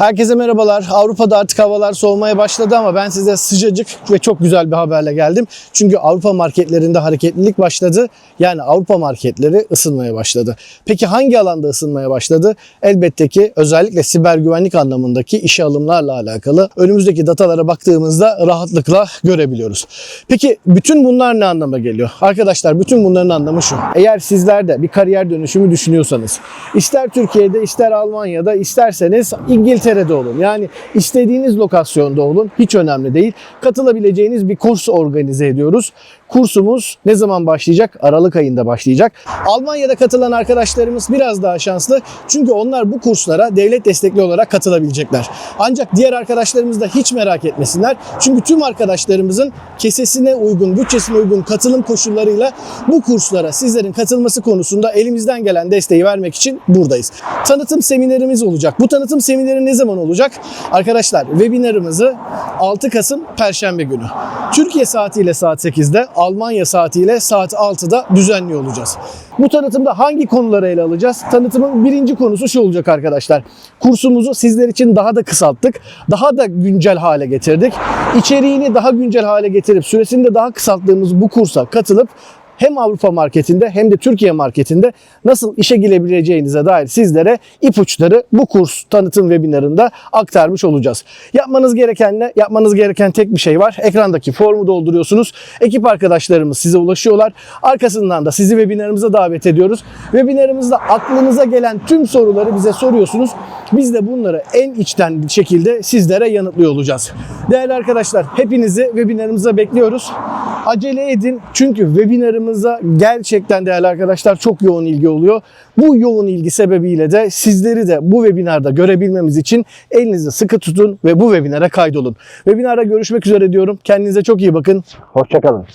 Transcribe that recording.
Herkese merhabalar. Avrupa'da artık havalar soğumaya başladı ama ben size sıcacık ve çok güzel bir haberle geldim. Çünkü Avrupa marketlerinde hareketlilik başladı. Yani Avrupa marketleri ısınmaya başladı. Peki hangi alanda ısınmaya başladı? Elbette ki özellikle siber güvenlik anlamındaki işe alımlarla alakalı önümüzdeki datalara baktığımızda rahatlıkla görebiliyoruz. Peki bütün bunlar ne anlama geliyor? Arkadaşlar bütün bunların anlamı şu. Eğer sizler de bir kariyer dönüşümü düşünüyorsanız, ister Türkiye'de ister Almanya'da isterseniz İngiltere'de olun. Yani istediğiniz lokasyonda olun. Hiç önemli değil. Katılabileceğiniz bir kurs organize ediyoruz. Kursumuz ne zaman başlayacak? Aralık ayında başlayacak. Almanya'da katılan arkadaşlarımız biraz daha şanslı. Çünkü onlar bu kurslara devlet destekli olarak katılabilecekler. Ancak diğer arkadaşlarımız da hiç merak etmesinler. Çünkü tüm arkadaşlarımızın kesesine uygun, bütçesine uygun katılım koşullarıyla bu kurslara sizlerin katılması konusunda elimizden gelen desteği vermek için buradayız. Tanıtım seminerimiz olacak. Bu tanıtım semineri ne zaman olacak? Arkadaşlar webinarımızı 6 Kasım Perşembe günü. Türkiye saatiyle saat 8'de, Almanya saatiyle saat 6'da düzenliyor olacağız. Bu tanıtımda hangi konuları ele alacağız? Tanıtımın birinci konusu şu olacak arkadaşlar. Kursumuzu sizler için daha da kısalttık. Daha da güncel hale getirdik. İçeriğini daha güncel hale getirip süresini de daha kısalttığımız bu kursa katılıp hem Avrupa marketinde hem de Türkiye marketinde nasıl işe girebileceğinize dair sizlere ipuçları bu kurs tanıtım webinarında aktarmış olacağız. Yapmanız gereken ne? Yapmanız gereken tek bir şey var. Ekrandaki formu dolduruyorsunuz. Ekip arkadaşlarımız size ulaşıyorlar. Arkasından da sizi webinarımıza davet ediyoruz. Webinarımızda aklınıza gelen tüm soruları bize soruyorsunuz. Biz de bunları en içten şekilde sizlere yanıtlıyor olacağız. Değerli arkadaşlar hepinizi webinarımıza bekliyoruz. Acele edin çünkü webinarımıza gerçekten değerli arkadaşlar çok yoğun ilgi oluyor. Bu yoğun ilgi sebebiyle de sizleri de bu webinarda görebilmemiz için elinizi sıkı tutun ve bu webinara kaydolun. Webinarda görüşmek üzere diyorum. Kendinize çok iyi bakın. Hoşçakalın.